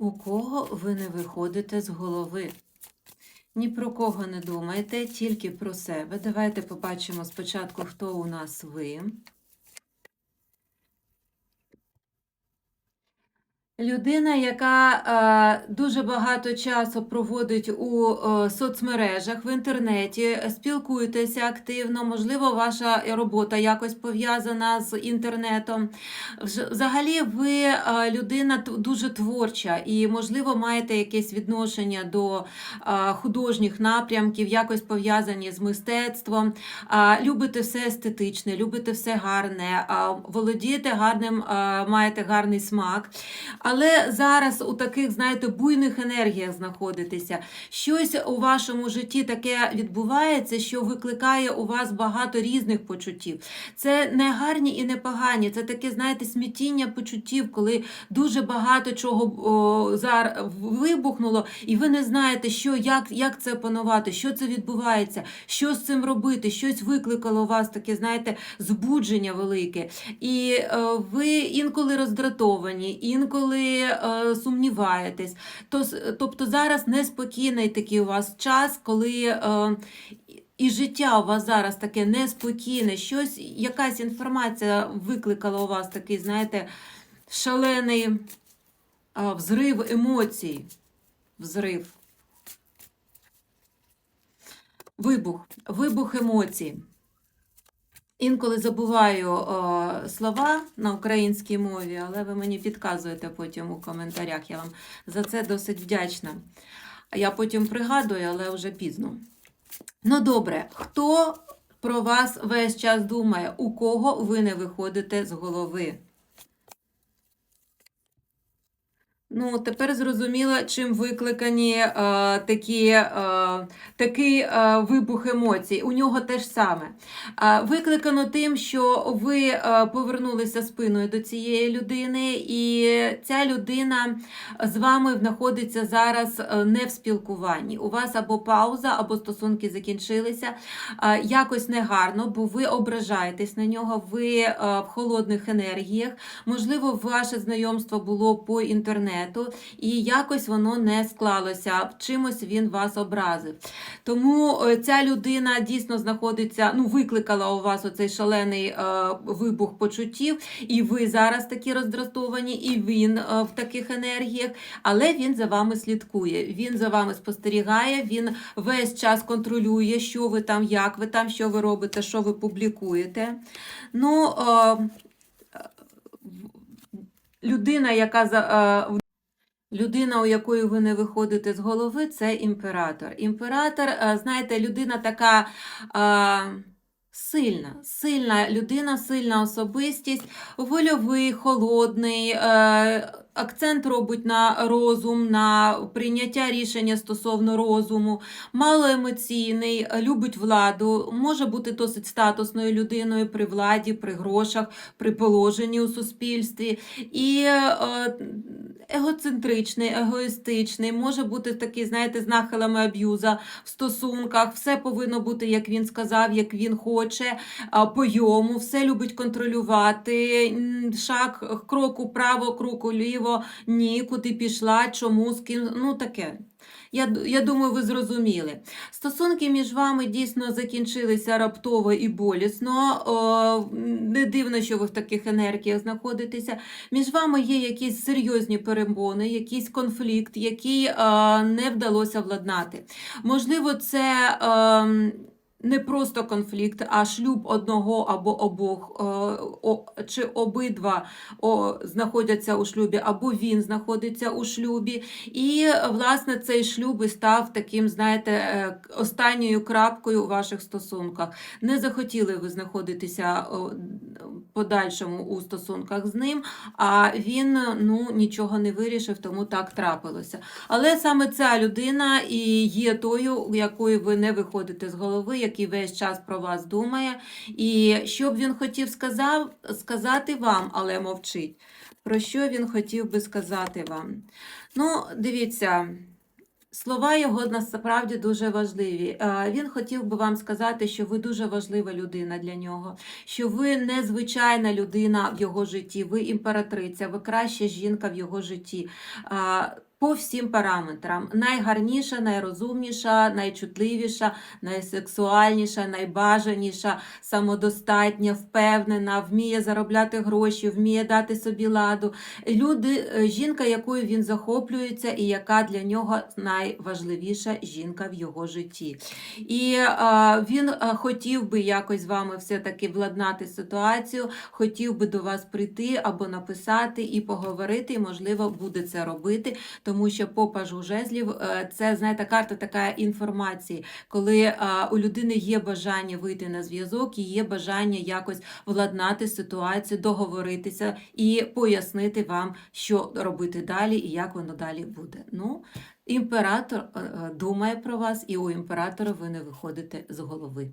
У кого ви не виходите з голови? Ні про кого не думайте, тільки про себе. Давайте побачимо спочатку, хто у нас ви. Людина, яка е, дуже багато часу проводить у е, соцмережах, в інтернеті, спілкуєтеся активно, можливо, ваша робота якось пов'язана з інтернетом. Взагалі, ви е, людина дуже творча і, можливо, маєте якесь відношення до художніх напрямків, якось пов'язані з мистецтвом. Любите все естетичне, любите все гарне, володієте гарним, маєте гарний смак. Але зараз у таких, знаєте, буйних енергіях знаходитеся. Щось у вашому житті таке відбувається, що викликає у вас багато різних почуттів. Це не гарні і не погані, це таке, знаєте, смітіння почуттів, коли дуже багато чого о, зар вибухнуло, і ви не знаєте, що, як, як це опанувати, що це відбувається, що з цим робити, щось викликало у вас таке, знаєте, збудження велике. І е, ви інколи роздратовані, інколи е, сумніваєтесь. То, тобто зараз неспокійний такий у вас час, коли. Е, і життя у вас зараз таке неспокійне, щось, якась інформація викликала у вас такий, знаєте, шалений а, взрив емоцій. Взрив. Вибух. Вибух емоцій. Інколи забуваю о, слова на українській мові, але ви мені підказуєте потім у коментарях. Я вам за це досить вдячна. Я потім пригадую, але вже пізно. Ну добре, хто про вас весь час думає, у кого ви не виходите з голови? Ну, тепер зрозуміло, чим викликані е, такі, е, такий е, вибух емоцій. У нього те ж саме. Е, викликано тим, що ви е, повернулися спиною до цієї людини, і ця людина з вами знаходиться зараз е, не в спілкуванні. У вас або пауза, або стосунки закінчилися. Е, якось негарно, бо ви ображаєтесь на нього, ви е, в холодних енергіях. Можливо, ваше знайомство було по інтернету, і якось воно не склалося. Чимось він вас образив. Тому е, ця людина дійсно знаходиться, ну, викликала у вас оцей шалений е, вибух почуттів, і ви зараз такі роздратовані, і він е, в таких енергіях, але він за вами слідкує, він за вами спостерігає, він весь час контролює, що ви там, як ви там, що ви робите, що ви публікуєте. Ну, е, людина, яка е, Людина, у якої ви не виходите з голови, це імператор. Імператор, е, знаєте, людина така е, сильна, сильна людина, сильна особистість, вольовий, холодний, е, акцент робить на розум, на прийняття рішення стосовно розуму, малоемоційний, любить владу, може бути досить статусною людиною при владі, при грошах, при положенні у суспільстві. І е, егоцентричний, егоїстичний, може бути такий, знаєте, з нахилами аб'юза в стосунках. Все повинно бути, як він сказав, як він хоче, по йому, все любить контролювати. Шаг, кроку право, кроку ліво, ні, куди пішла, чому, з ким. Ну таке. Я, я думаю, ви зрозуміли. Стосунки між вами дійсно закінчилися раптово і болісно. О, не дивно, що ви в таких енергіях знаходитеся. Між вами є якісь серйозні перемони, якийсь конфлікт, який о, не вдалося владнати. Можливо, це. Е, не просто конфлікт, а шлюб одного або обох, е, чи обидва знаходяться у шлюбі, або він знаходиться у шлюбі. І, власне, цей шлюб і став таким, знаєте, е, останньою крапкою у ваших стосунках. Не захотіли ви знаходитися подальшому у стосунках з ним, а він ну, нічого не вирішив, тому так трапилося. Але саме ця людина і є тою, у якої ви не виходите з голови, який весь час про вас думає. І що б він хотів сказав, сказати вам, але мовчить. Про що він хотів би сказати вам? Ну, дивіться. Слова його насправді дуже важливі. Е, Він хотів би вам сказати, що ви дуже важлива людина для нього, що ви незвичайна людина в його житті, ви імператриця, ви краща жінка в його житті. По всім параметрам. Найгарніша, найрозумніша, найчутливіша, найсексуальніша, найбажаніша, самодостатня, впевнена, вміє заробляти гроші, вміє дати собі ладу. Люди, е, жінка, якою він захоплюється, і яка для нього найважливіша жінка в його житті. І е, він е, хотів би якось з вами все-таки владнати ситуацію, хотів би до вас прийти або написати і поговорити, і, можливо, буде це робити, тому що по пажу жезлів е, це, знаєте, карта така інформації, коли е, у людини є бажання вийти на зв'язок і є бажання якось владнати ситуацію, договоритися і пояснити вам, що робити далі і як воно далі буде. Ну, імператор е, думає про вас, і у імператора ви не виходите з голови.